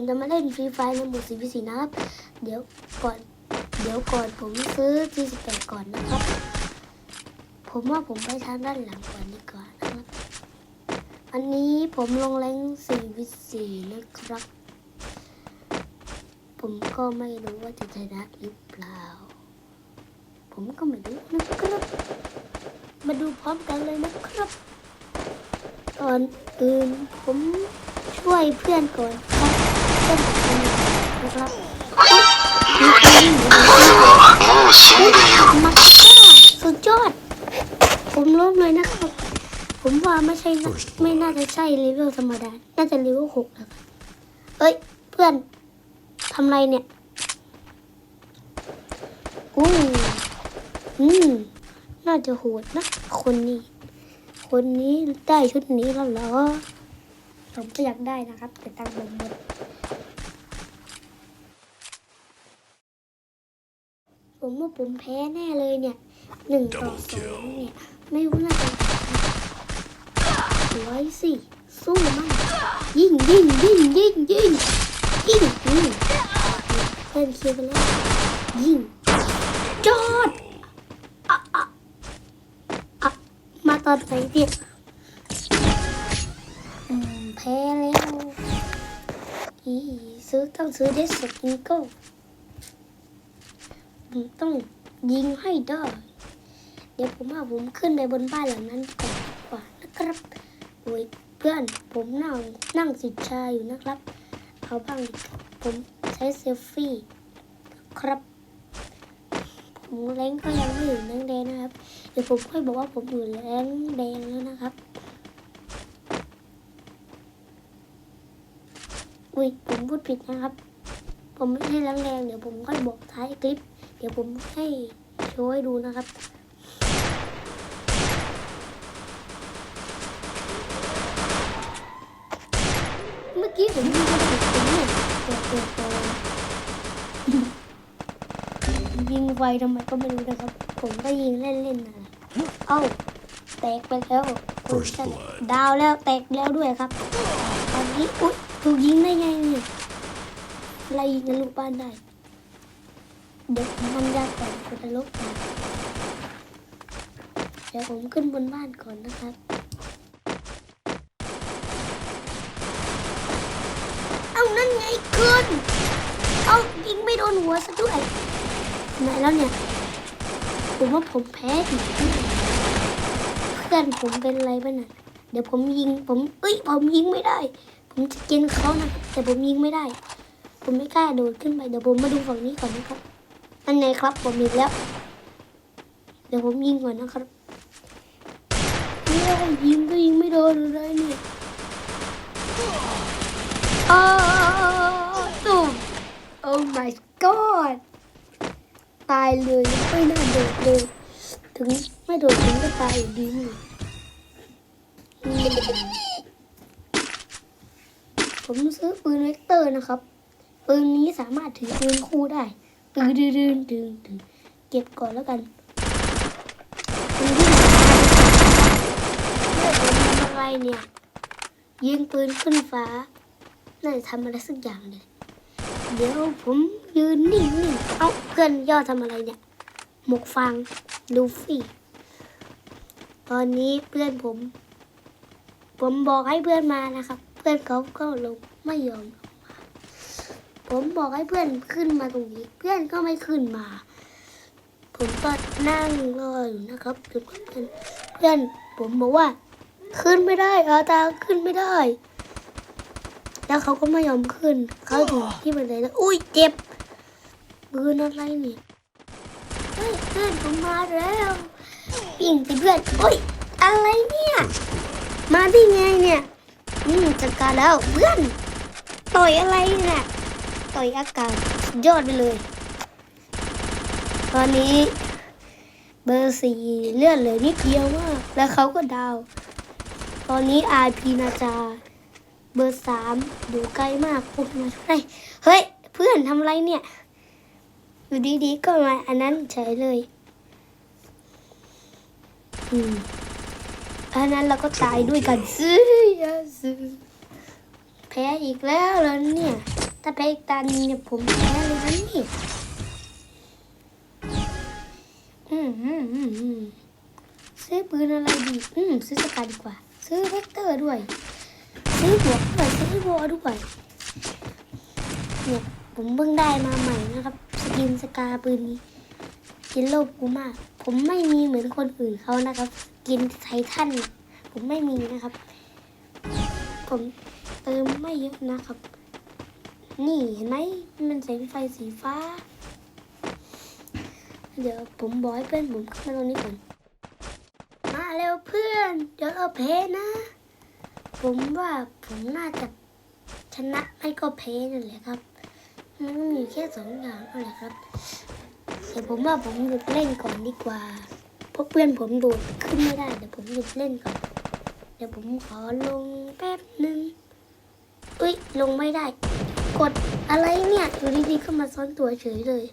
ผมจะมาเล่นฟรีไฟในหมวดสีพิสีนะครับ เดี๋ยวก่อน เดี๋ยวก่อนผมซื้อ G18 ก่อนนะครับ ผมว่าผมไปทางด้านหลังก่อนดีกว่านะครับ อันนี้ผมลงแรงสี่วิสีนะครับ ผมก็ไม่รู้ว่าจะชนะหรือเปล่า ผมก็ไม่รู้นะครับ มาดูพร้อมกันเลยนะครับก่อนอื่นผมช่วยเพื่อนก่อนครับ มนะครับมักซ่าสุดยอด ผมล้มเลยนะครับ ผมว่าไม่ใช่ไม่น่าจะใช่เลเวลธรรมดา น่าจะเลเวลหกแล้วครับเอ้ย เพื่อนทำไรเนี่ยอู้อืม น่าจะโหดนะ คนนี้ คนนี้ได้ชุดนี้แล้วเหรอ ผมก็อยากได้นะครับ แต่ตังค์ผมหมด ผมว่าผมแพ้แน่เลยเนี่ยหนึ่งต่อสองเนี่ยไม่รู้น่าจะร้อยสิสู้มั่งยิงยิงยิงยิงยิงยิงยิงเพื่อนเคลียร์ไปแล้วยิงจอดอะอะอะมาตอนไหนเนี่ยอืมแพ้แล้วอีซื้อต้องซื้อเดสกิงโก้ ผมต้องยิงให้ได้ เดี๋ยวผมว่าผมขึ้นไปบนบ้านหลังนั้นก่อนกว่านะครับโอ้ยเพื่อนผมนั่งนั่งสิชาอยู่นะครับ เอาบ้าง ผมใช้เซลฟี่ครับ ผมแรงก็ยังไม่อยู่แรงแดงนะครับ เดี๋ยวผมค่อยบอกว่าผมอยู่แรงแดงแล้วนะครับอุ้ยผมพูดผิดนะครับ ผมไม่ใช่แรงแดงเดี๋ยวผมค่อยบอกท้ายคลิป เดี๋ยวผมให้โชว์ให้ดูนะครับเมื่อกี้ผมยิงกระสุนผมเนี่ยตัวตัวตัวยิงไวทำไมก็ไม่รู้นะครับ ผมก็ยิงเล่นๆนะเอ้าแตกไปแล้ว First blood ดาวแล้วแตกแล้วด้วยครับตอนนี้อุ๊ยถูกยิงได้ไงเนี่ยอะไรยิงกันลูกบ้านได้ เด็กมันยากกว่าคนละลูกบ้านเดี๋ยวผมขึ้นบนบ้านก่อนนะครับเอานั่นไงขึ้นเอายิงไม่โดนหัวซะด้วยไหนแล้วเนี่ย ผมว่าผมแพ้อีกเพื่อนผมเป็นอะไรบ้างน่ะเดี๋ยวผมยิงผมเอ้ยผมยิงไม่ได้ ผมจะกินเขานะแต่ผมยิงไม่ได้ ผมไม่กล้าโดดขึ้นไปเดี๋ยวผมมาดูฝั่งนี้ก่อนนะครับ อันไหนครับผมอีกแล้ว เดี๋ยวผมยิงก่อนนะครับเนี่ยยิงก็ยิงไม่โดนเลยเนี่ยโอ้ตุ่ม Oh my god ตายเลยไม่น่าโดดเลยถึงไม่โดดถึงก็ตายอยู่ดีผมซื้อปืนเวกเตอร์นะครับปืนนี้สามารถถือปืนคู่ได้ ตึงดึงดึงดึงดึงเก็บก่อนแล้วกันปืนที่ไหนเลือกผมทำอะไรเนี่ยยิงปืนขึ้นฟ้า น่าจะทำอะไรสักอย่างเลยเดี๋ยวผมยืนนิ่งๆเอ้าเพื่อนย่อทำอะไรเนี่ย หมกฟางลูฟี่ ตอนนี้เพื่อนผม ผมบอกให้เพื่อนมานะครับ เพื่อนเขาก็ลงไม่ยอม ผมบอกให้เพื่อนขึ้นมาตรงนี้ เพื่อนก็ไม่ขึ้นมา ผมก็นั่งรออยู่นะครับเพื่อนเพื่อนผมบอกว่า ขึ้นไม่ได้อาตาขึ้นไม่ได้ แล้วเขาก็ไม่ยอมขึ้น เขาถึงที่บันไดแล้วอุ้ยเจ็บปืนอะไรเนี่ยเฮ้ยเพื่อนผมมาแล้วปิ่งสิเพื่อนโอ้ยอะไรเนี่ย มาได้ไงเนี่ยอืมจัดการแล้วเพื่อนต่อยอะไรเนี่ย ต่อยอากาศยอดไปเลย ตอนนี้ เบอร์สี่เลื่อนเหลือนิดเดียวมากแล้วเขาก็ดาว ตอนนี้อาพีนาจา เบอร์สามอยู่ไกล้มากผมมาช่วยเฮ้ย เพื่อนทำไรเนี่ยอยู่ดีๆก็มาอันนั้นเฉยเลย อืมอันนั้นเราก็ตายด้วยกันซื้อยาซื้อแพ้อีกแล้วแล้วเนี่ย ถ้าแพ้อีกตานี้เนี่ยผมแพ้เลยนะนี่อืมอืมอืมอืมซื้อปืนอะไรดี อืมซื้อสกัดดีกว่า ซื้อเวกเตอร์ด้วย ซื้อหัวกด้วยซื้อวอด้วยเนี่ยผมเพิ่งได้มาใหม่นะครับ สกินสกาปืนนี้กินโลกกูมาก ผมไม่มีเหมือนคนอื่นเขานะครับ กินไททันผมไม่มีนะครับ ผมเติมไม่เยอะนะครับ นี่เห็นไหมมันแสงไฟสีฟ้า เดี๋ยวผมบอกเพื่อนผมขึ้นมาตรงนี้ก่อน มาเร็วเพื่อน เดี๋ยวเราแพ้นะ ผมว่าผมน่าจะชนะไม่ก็แพ้นั่นแหละครับ มันก็มีแค่สองอย่างนั่นแหละครับแต่ผมว่าผมหยุดเล่นก่อนดีกว่าเพราะเพื่อนผมโดดขึ้นไม่ได้เดี๋ยวผมหยุดเล่นก่อน เดี๋ยวผมขอลงแป๊บหนึ่งเอ้ยลงไม่ได้ กดอะไรเนี่ยอยู่ดีๆก็มาซ้อนตัวเฉยเลย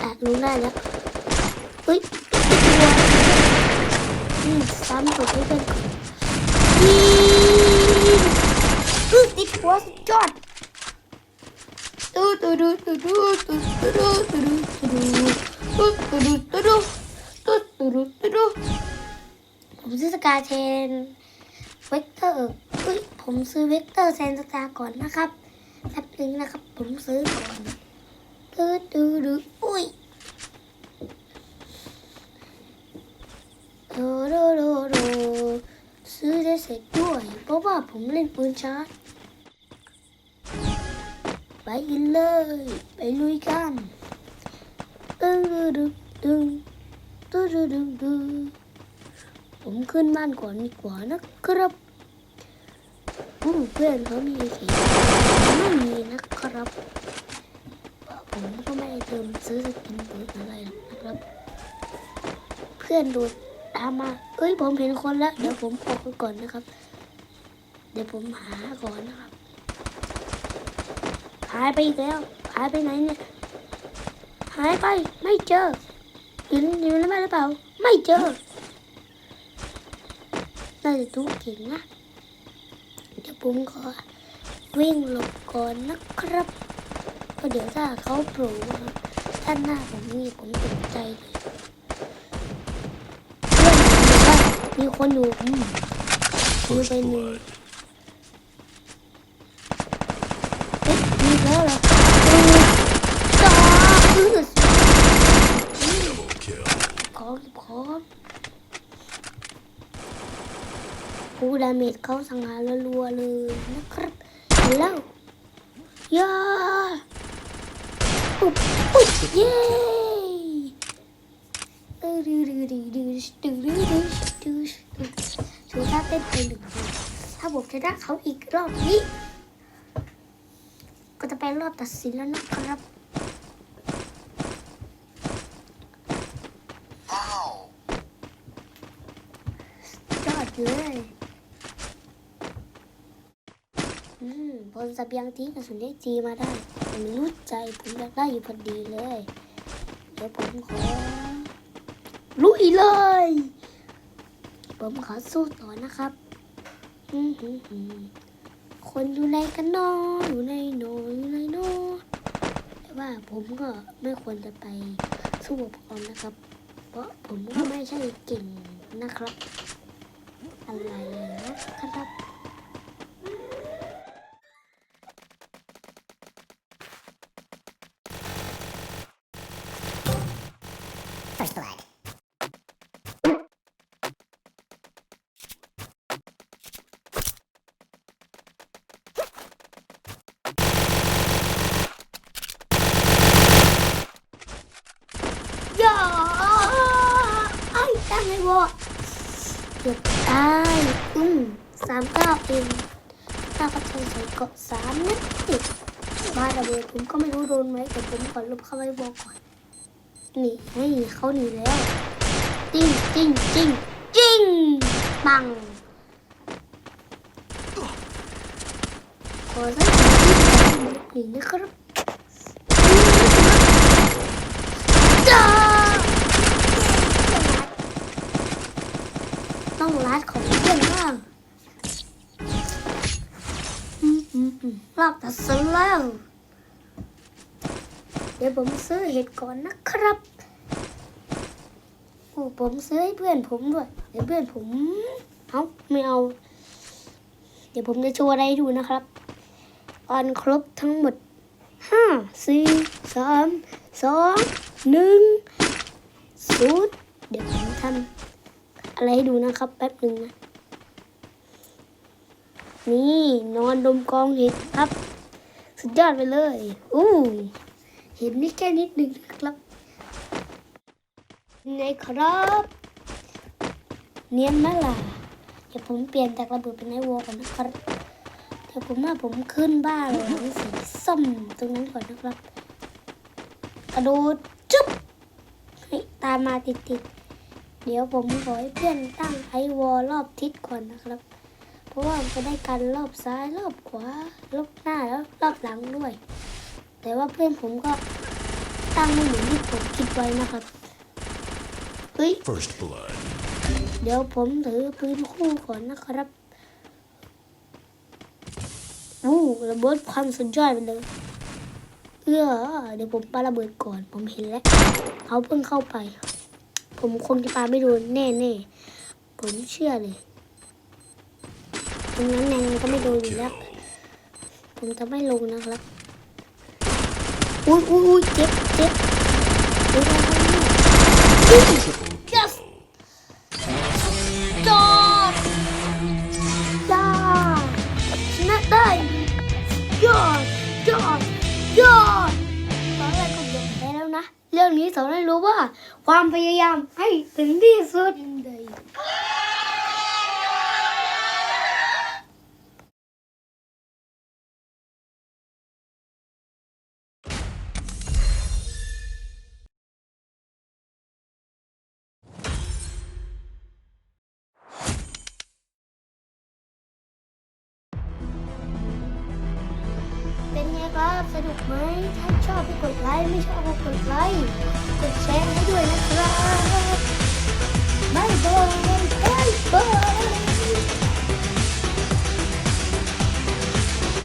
อะลงได้แล้วเอ้ยตัวอืมซ้ำตัวให้เป็นยิงอือติดหัวสุดยอดตูตูดูตูดูตูตูดูตูดูตูดูตูดูตูดูตูตูดูตูดูผมซื้อสกาเชนเวกเตอร์เอ้ยผมซื้อเวกเตอร์แซนสกาก่อนนะครับ แป๊บนึงนะครับ ผมซื้อก่อนตูดูดูอุ้ยโดโดโดโดซื้อได้เสร็จด้วย เพราะว่าผมเล่นปืนชาร์จไปกันเลย ไปลุยกันตึงดึงดึงตึงดึงดึงดึงผมขึ้นบ้านก่อนดีกว่านะครับ อืมเพื่อนเขามีเขีไม่มีนะครับผมก็ไม่ได้เติมซื้อสกินปืนอะไรหรอกนะครับ เพื่อนดนตามมาเอ้ยผมเห็นคนแล้ว เดี๋ยวผมออกไปก่อนนะครับ เดี๋ยวผมหาก่อนนะครับหายไปอีกแล้วหายไปไหนเนี่ยหายไปไม่เจออยู่ในอยู่ในบ้านหรือเปล่า ไม่เจอน่าจะทุกเก่งนะ ผมขอวิ่งหลบก่อนนะครับเพราะเดี๋ยวถ้าเขาโผล่มาด้านหน้าผมนี่ผมตกใจเลยเพื่อนผมบอกว่ามีคนอยู่อืมมีไปหนึ่งเอ๊ะมีอีกแล้วเหรออือจ้าอืออืม Kill. ของของกู ดาเมจเขาสังหารรัวเลยนะครับเห็นแล้วย่าปุ๊บปุ๊บเย้ดื้อดื้อดื้อดื้อดื้อดื้อดื้อดื้อดื้อดื้อถือถ้าเต้นไปหนึ่งถ้าผมชนะเขาอีกรอบนี้ ก็จะเป็นรอบตัดสินแล้วนะครับยอดเลย อืมพลสเบียงทิ้งกระสุนได้จีมาได้ผมรู้ใจผมอยากได้อยู่พอดีเลย เดี๋ยวผมขอลุยเลย ผมขอสู้ต่อนะครับคนอยู่ในกันนออยู่ในโนอยู่ในโนแต่ว่าผมก็ไม่ควรจะไปสู้กับเขานะครับ เพราะผมก็ไม่ใช่เก่งนะครับ อะไร อย่าไอ้ตั้งไงวะเกือบตายอืมสามเก้าเองถ้าเขาใช้ใส่เกาะสามนัดติดมาระเบิดผมก็ไม่รู้โดนไหมแต่ผมขอลบเข้าไว้บอกก่อนนี่ให้เขาหนีแล้วจริงจริงจริงจริงปังขอสักทีหนึ่งนะครับจ้า ต้องรัดของเพื่อนบ้างรอบตัดสแล้วเดี๋ยวผมซื้อเห็ดก่อนนะครับโอ้ผมซื้อให้เพื่อนผมด้วย เดี๋ยวเพื่อนผมเอาไม่เอา เดี๋ยวผมจะโชว์อะไรให้ดูนะครับออนครบทั้งหมดห้าสี่สามสองหนึ่งศูนย์เดี๋ยวผมทำ อะไรให้ดูนะครับ แป๊บหนึ่งนะนี่นอนดมกองเห็ดครับ สุดยอดไปเลยอู้เห็นนี่แค่นิดหนึ่งนะครับไงครับ เนียนไหมล่ะเดี๋ยวผมเปลี่ยนจากระเบิดเป็นไอวอลก่อนนะครับเดี๋ยวผมว่าผมขึ้นบ้านหลังสีส้มตรงนั้นก่อนนะครับ กระโดดจุ๊บให้ตามมาติดๆ เดี๋ยวผมขอให้เพื่อนตั้งไอวอลรอบทิศก่อนนะครับ เพราะว่ามันจะได้กันรอบซ้ายรอบขวารอบหน้าแล้วรอบหลังด้วย แต่ว่าเพื่อนผมก็ตั้งไม่เหมือนที่ผมคิดไว้นะครับเฮ้ย First blood. เดี๋ยวผมถือปืนคู่ก่อนนะครับอู้ระเบิดความสุดยอดไปเลยเอื้อเดี๋ยวผมปาระเบิดก่อนผมเห็นแล้วเขาเพิ่งเข้าไป ผมคงจะปาไม่โดนแน่ๆ ผมเชื่อเลยตรงนั้นยังไงก็ไม่โดนอยู่แล้ว ผมจะไม่ลงนะครับ อุ้ยอุ้ยอุ้ยเจ็บเจ็บเจ็บ นี้สอนให้รู้ว่า ความพยายามให้ถึงที่สุด ครับ สนุกไหม ถ้าชอบก็กดไลค์ ไม่ชอบก็กดไลค์ กดแชร์ให้ด้วยนะครับ บ๊ายบายบ๊ายบาย